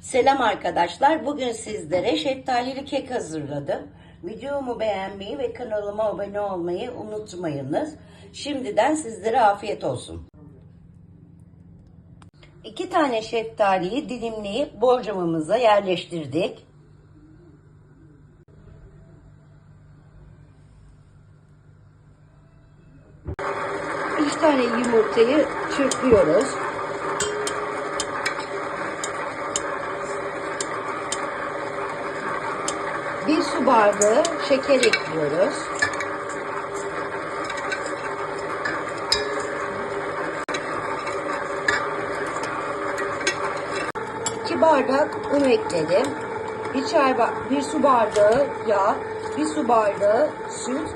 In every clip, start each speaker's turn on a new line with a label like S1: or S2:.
S1: Selam arkadaşlar. Bugün sizlere şeftalili kek hazırladım. Videomu beğenmeyi ve kanalıma abone olmayı unutmayınız. Şimdiden sizlere afiyet olsun. İki tane şeftaliyi dilimleyip borcamımıza yerleştirdik. Üç tane yumurtayı çırpıyoruz. Bir su bardağı şeker ekliyoruz. İki bardak un ekledim. Bir, çay bir su bardağı yağ, bir su bardağı süt,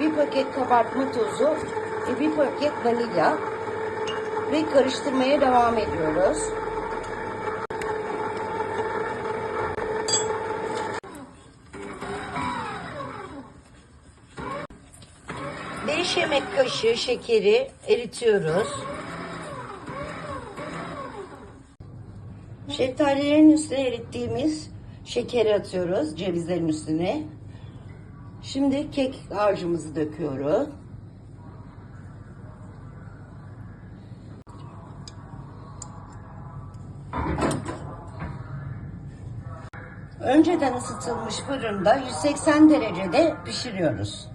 S1: bir paket kabartma tozu ve bir paket vanilya ve karıştırmaya devam ediyoruz. Beş yemek kaşığı şekeri eritiyoruz. Şeftalilerin üstüne erittiğimiz şekeri atıyoruz cevizlerin üstüne. Şimdi kek harcımızı döküyoruz. Önceden ısıtılmış fırında 180 derecede pişiriyoruz.